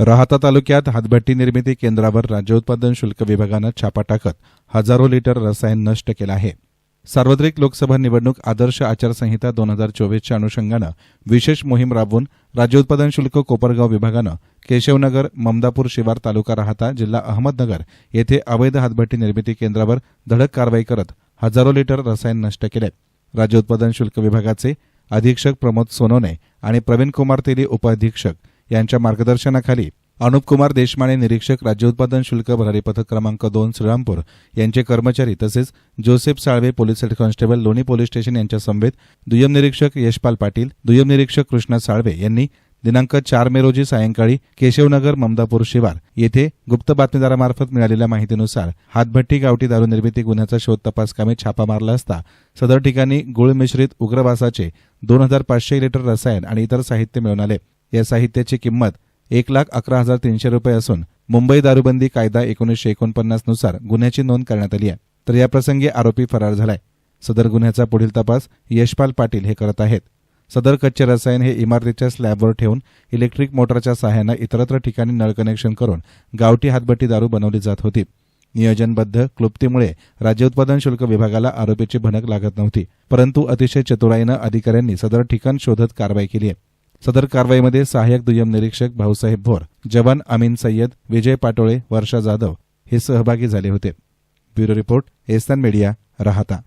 राहाता तालुक्यात हातभट्टी निर्मिती केंद्रावर राज्य उत्पादन शुल्क विभागानं छापा टाकत हजारो लिटर रसायन नष्ट केलं आहे. सार्वत्रिक लोकसभा निवडणूक आदर्श आचारसंहिता दोन हजार चोवीसच्या अनुषंगानं विशेष मोहीम राबवून राज्य उत्पादन शुल्क कोपरगाव विभागानं केशवनगर ममदापूर शिवार तालुका राहता जिल्हा अहमदनगर येथे अवैध हातभट्टी निर्मिती केंद्रावर धडक कारवाई करत हजारो लिटर रसायन नष्ट केले राज्य उत्पादन शुल्क विभागाचे अधीक्षक प्रमोद सोनोने आणि प्रवीण कुमार तेली उपअधीक्षक यांच्या मार्गदर्शनाखाली अनुपकुमार देशमाने निरीक्षक राज्य उत्पादन शुल्क भरारी पथक क्रमांक दोन श्रीरामपूर यांचे कर्मचारी तसेच Joseph Salve police head constable Loni police station यांच्या समवेत दुय्यम निरीक्षक यशपाल पाटील दुय्यम निरीक्षक कृष्णा साळवे यांनी दिनांक चार मे रोजी सायंकाळी केशवनगर ममदापूर शिवार येथे गुप्त बातमीदारामार्फत मिळालेल्या माहितीनुसार हातभट्टी गावठी दारू निर्मिती गुन्ह्याचा शोध तपास कामी छापा मारला असता सदर ठिकाणी गुळ मिश्रित उग्रवासाचे दोन हजार पाचशे लिटर रसायन आणि इतर साहित्य मिळून आले. या साहित्याची किंमत एक लाख अकरा हजार तीनशे रुपये असून मुंबई दारूबंदी कायदा एकोणीसशे एकोणपन्नासनुसार गुन्ह्याची नोंद करण्यात आली आहे. तर याप्रसंगी आरोपी फरार झालाय. सदर गुन्ह्याचा पुढील तपास यशपाल पाटील हे करत आहेत. सदर कच्चे रसायन हे इमारतीच्या स्लॅबवर ठेवून इलेक्ट्रिक मोटरच्या सहाय्यानं इतरत्र ठिकाणी नळ कनेक्शन करून गावठी हातभट्टी दारू बनवली जात होती. नियोजनबद्ध क्लुप्तीमुळे राज्य उत्पादन शुल्क विभागाला आरोपीची भनक लागत नव्हती परंतु अतिशय चतुराईनं अधिकाऱ्यांनी सदर ठिकाण शोधत कारवाई केली आहे. सदर कारवाईमध्ये सहाय्यक दुय्यम निरीक्षक भाऊसाहेब भोर जवान अमीन सय्यद विजय पाटोळे वर्षा जाधव हे सहभागी झाले होते. ब्युरो रिपोर्ट एस्तान मीडिया राहता.